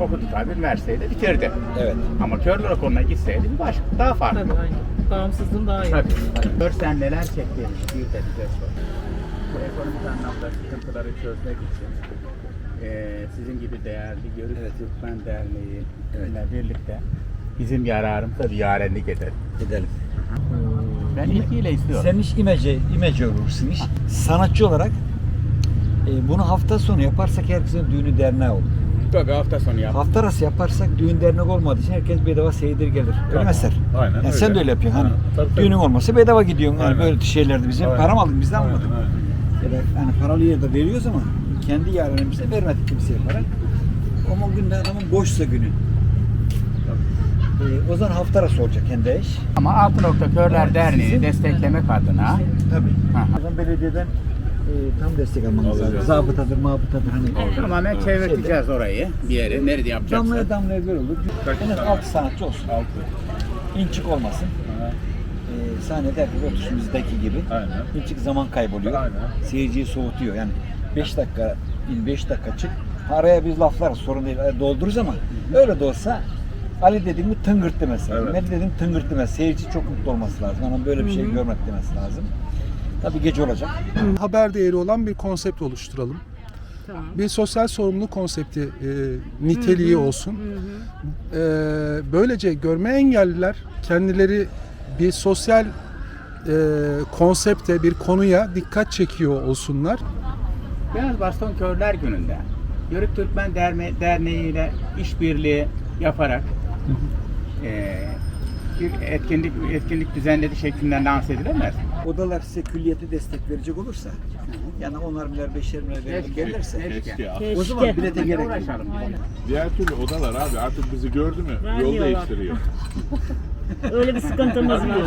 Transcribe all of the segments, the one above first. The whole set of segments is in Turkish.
okudu tabii üniversiteyi de bitirdi. Evet. Ama körler okuluna gitseydi bir başka, daha farklı. Tabii aynen. Bağımsızlığın daha iyi. Tabii. Görsen neler çektiğimiz bir de bize sor. Bu ekonomik anlamda sıkıntıları çözmek için eee, sizin gibi değerli Yörük Evet. Türkmen Derneği Evet. ile birlikte bizim yararımıza bir yarenlik edelim. Gidelim. Ben ilgiyle istiyorum. Sen iş imece, imece olursun iş. Sanatçı olarak e, bunu hafta sonu yaparsak herkesin düğünü derneği olur. Tabii hafta sonu yap. Hafta arası yaparsak düğün dernek olmadığı için herkes bedava seyir gelir. Öyle Tamam. mi Eser? Aynen Yani öyle. sen de öyle yapıyorsun. Hani tabii, tabii. düğünün olmasa bedava gidiyorsun. Yani Aynen. böyle şeylerde bizim Aynen. para mı aldın bizden almadık. Aynen, aynen. Ya da hani paralı yerde veriyoruz ama kendi yararımıza vermedik kimseye para. Ama o günde adamın boşsa günü. E, o zaman hafta arası olacak kendi iş. Ama Altı Nokta Körler Sizin- Derneği desteklemek adına Tabii. Aha. O zaman belediyeden e, tam destek almamız lazım. Alacağız. Zabıtadır, mabıtadır hani. tamamen çevirteceğiz orayı bir yere. Nerede yapacaksak. Damlaya damlaya göl olur. En az 6 sanatçı olsun. Altı. İnçik olmasın. Aha, E, sahnede herkes otursun bizdeki gibi. Aynen. İnçik zaman kayboluyor. Aynen. Seyirciyi soğutuyor. Yani 5 dakika in 5 dakika çık. Araya biz laflar sorun değil. Doldururuz ama öyle de olsa Ali dediğim mi tıngırttı mesela. Evet. Mehmet dediğim tıngırttı mesela. Seyirci çok mutlu olması lazım. Ama böyle bir şey görmek demesi lazım. Tabii gece olacak. haber değeri olan bir konsept oluşturalım. Tamam. Bir sosyal sorumluluk konsepti e, niteliği olsun. E, böylece görme engelliler kendileri bir sosyal e, konsepte, bir konuya dikkat çekiyor olsunlar. Beyaz Baston Körler Günü'nde Yörük Türkmen Derme, Derneği ile işbirliği yaparak eee, bir etkinlik etkinlik düzenledi şeklinde lanse edilemez. mi? Odalar size külliyete destek verecek olursa yani onar milyar beşer milyar gelirse Keşke. O zaman bilete gerek yok. Diğer türlü odalar abi artık bizi gördü mü yol Vermiyorlar. değiştiriyor. Öyle bir sıkıntımız var.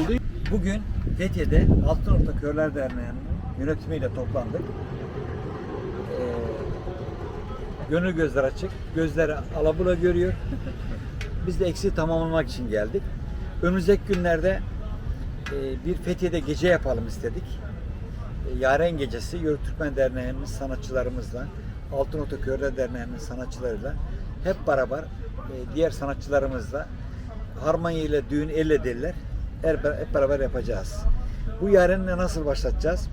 Bugün Fethiye'de Altınorta Körler Derneği'nin yönetimiyle toplandık. Ee, gönül gözler açık, gözleri alabula görüyor. Biz de eksiği tamamlamak için geldik. Önümüzdeki günlerde bir Fethiye'de gece yapalım istedik. E, Yaren Gecesi Yörük Türkmen Derneği'nin sanatçılarımızla, Altınorta Körler Derneği'nin sanatçılarıyla hep beraber e, diğer sanatçılarımızla harmanya ile düğün elle derler. Hep beraber yapacağız. Bu yarenle nasıl başlatacağız?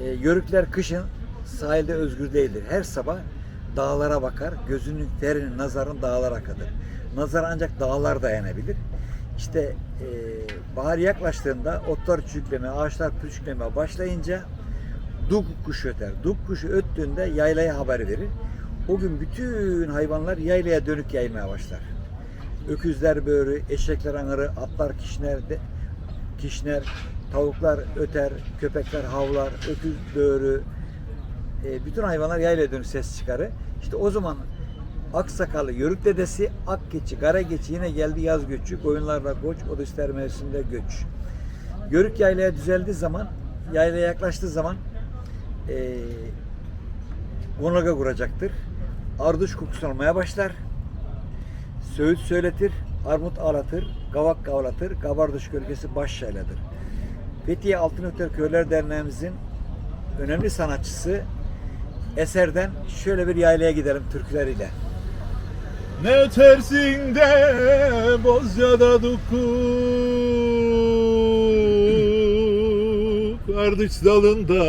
E, yörükler kışın sahilde özgür değildir. Her sabah dağlara bakar. Gözünün terinin, nazarın dağlara kadar. Nazar ancak dağlar dayanabilir. İşte e, bahar yaklaştığında otlar çürüklemeye, ağaçlar pürçüklemeye başlayınca duk kuşu öter. Duk kuşu öttüğünde yaylaya haber verir. O gün bütün hayvanlar yaylaya dönük yaymaya başlar. Öküzler böğürü, eşekler anırı, atlar kişner, de, kişner, tavuklar öter, köpekler havlar, öküz böğürü, e, bütün hayvanlar yaylaya dönük ses çıkarır. İşte o zaman Aksakallı Yörük dedesi ak geçi, kara geçi yine geldi yaz göçü, koyunlarla koç, o da ister mevsimde göç. Yörük yaylaya düzeldiği zaman, yaylaya yaklaştığı zaman e, konaga kuracaktır. Arduç kokusu almaya başlar. Söğüt söyletir, armut ağlatır, kavak kavlatır, kabarduş gölgesi baş yayladır. Fethiye Altınötür Köyler Derneğimizin önemli sanatçısı eserden şöyle bir yaylaya gidelim türküleriyle. Ne tersinde Bozca'da dukuk Ardıç dalında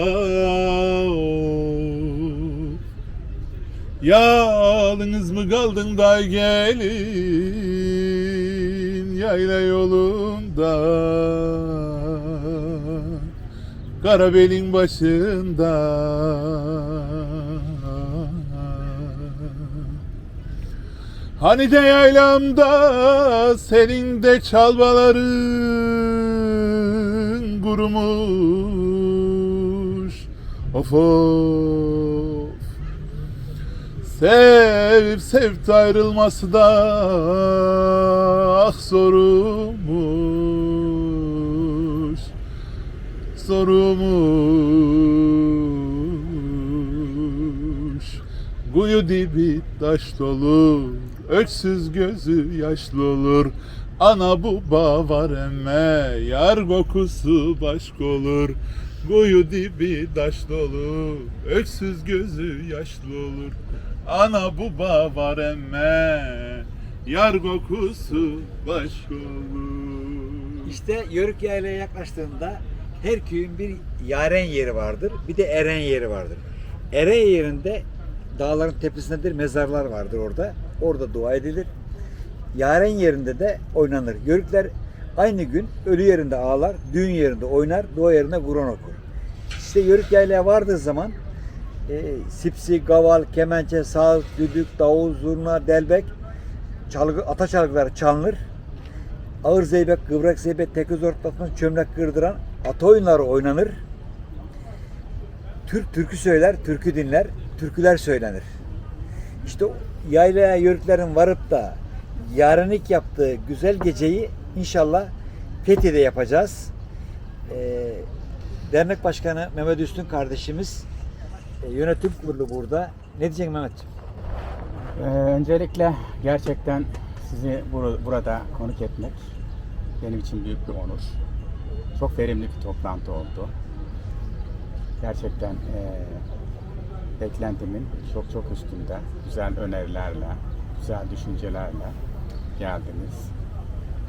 Yalnız mı kaldın da gelin Yayla yolunda? Karabelin başında Hani de yaylamda senin de çalbaların kurumuş. Of of. Sevip sevip ayrılması da ah zorumuş. Zorumuş. Kuyu dibi taş dolu Öksüz gözü yaşlı olur Ana baba var emme Yar kokusu başka olur Kuyu dibi taş dolu Öksüz gözü yaşlı olur Ana buba var emme Yar kokusu başka olur İşte Yörük Yayla'ya yaklaştığında her köyün bir yaren yeri vardır. Bir de eren yeri vardır. Eren yerinde dağların tepesindedir mezarlar vardır orada. Orada dua edilir. Yaren yerinde de oynanır. Yörükler aynı gün ölü yerinde ağlar, düğün yerinde oynar, dua yerinde Kur'an okur. İşte Yörük Yayla'ya vardığı zaman e, sipsi, gaval, kemençe, saz, düdük, davul, zurna, delbek, çalgı, ata çalgıları çalınır ağır zeybek, kıvrak zeybek, teköz ortasından çömlek kırdıran at oyunları oynanır. Türk türkü söyler, türkü dinler, türküler söylenir. İşte yaylaya yörüklerin varıp da yarenlik yaptığı güzel geceyi inşallah Fethiye'de yapacağız. Ee, dernek başkanı Mehmet Üstün kardeşimiz e, yönetim kurulu burada. Ne diyeceksin Mehmetciğim? Ee, öncelikle gerçekten sizi bur- burada konuk etmek benim için büyük bir onur. Çok verimli bir toplantı oldu. Gerçekten eee, beklentimin çok çok üstünde. Güzel önerilerle, güzel düşüncelerle geldiniz.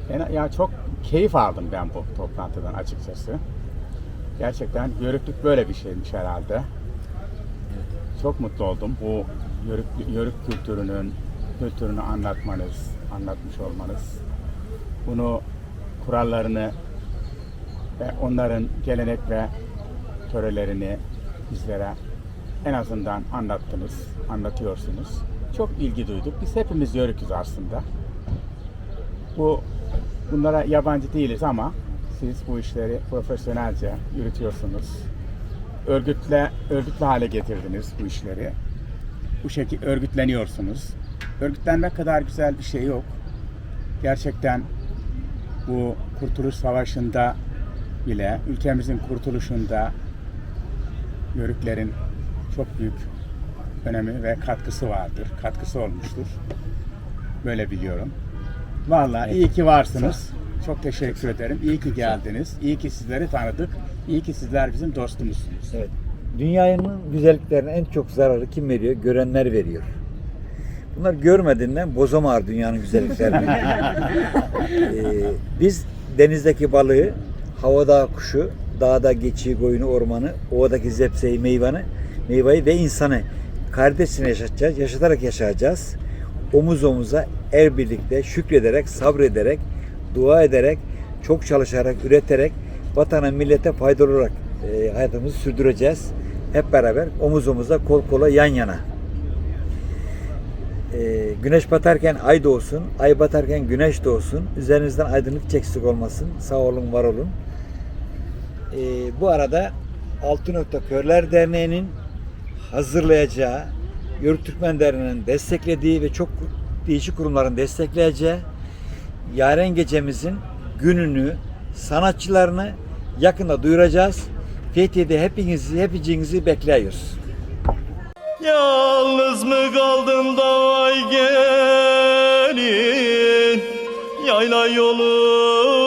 Ben, ya çok keyif aldım ben bu toplantıdan açıkçası. Gerçekten yörüklük böyle bir şeymiş herhalde. Çok mutlu oldum bu yörük, yörük kültürünün kültürünü anlatmanız, anlatmış olmanız. Bunu kurallarını ve onların gelenek ve törelerini bizlere en azından anlattınız, anlatıyorsunuz. Çok ilgi duyduk. Biz hepimiz yörüküz aslında. Bu bunlara yabancı değiliz ama siz bu işleri profesyonelce yürütüyorsunuz örgütle örgütlü hale getirdiniz bu işleri. Bu şekilde örgütleniyorsunuz. Örgütlenmek kadar güzel bir şey yok. Gerçekten bu Kurtuluş Savaşı'nda bile ülkemizin kurtuluşunda Yörüklerin çok büyük önemi ve katkısı vardır. Katkısı olmuştur. Böyle biliyorum. Vallahi iyi ki varsınız. Çok teşekkür ederim. İyi ki geldiniz. İyi ki sizleri tanıdık. İyi ki sizler bizim dostumuzsunuz. Evet. Dünyanın güzelliklerine en çok zararı kim veriyor? Görenler veriyor. Bunlar görmediğinden bozamar dünyanın güzelliklerini. Ee, biz denizdeki balığı, havada kuşu, dağda geçiyi, koyunu, ormanı, ovadaki zepseyi, meyvanı, meyveyi ve insanı kardeşine yaşatacağız, yaşatarak yaşayacağız. Omuz omuza el birlikte şükrederek, sabrederek, dua ederek, çok çalışarak, üreterek, vatana, millete faydalı olarak e, hayatımızı sürdüreceğiz. Hep beraber omuz omuza, kol kola, yan yana. E, güneş batarken ay doğsun, ay batarken güneş doğsun. Üzerinizden aydınlık çeksik olmasın. Sağ olun, var olun. E, bu arada Altın Körler Derneği'nin hazırlayacağı, Yörük Türkmen Derneği'nin desteklediği ve çok değişik kurumların destekleyeceği Yaren Gecemizin gününü, sanatçılarını yakında duyuracağız. Fethiye'de hepinizi, hepinizi bekliyoruz. Yalnız mı kaldım da vay gelin Yayla yolu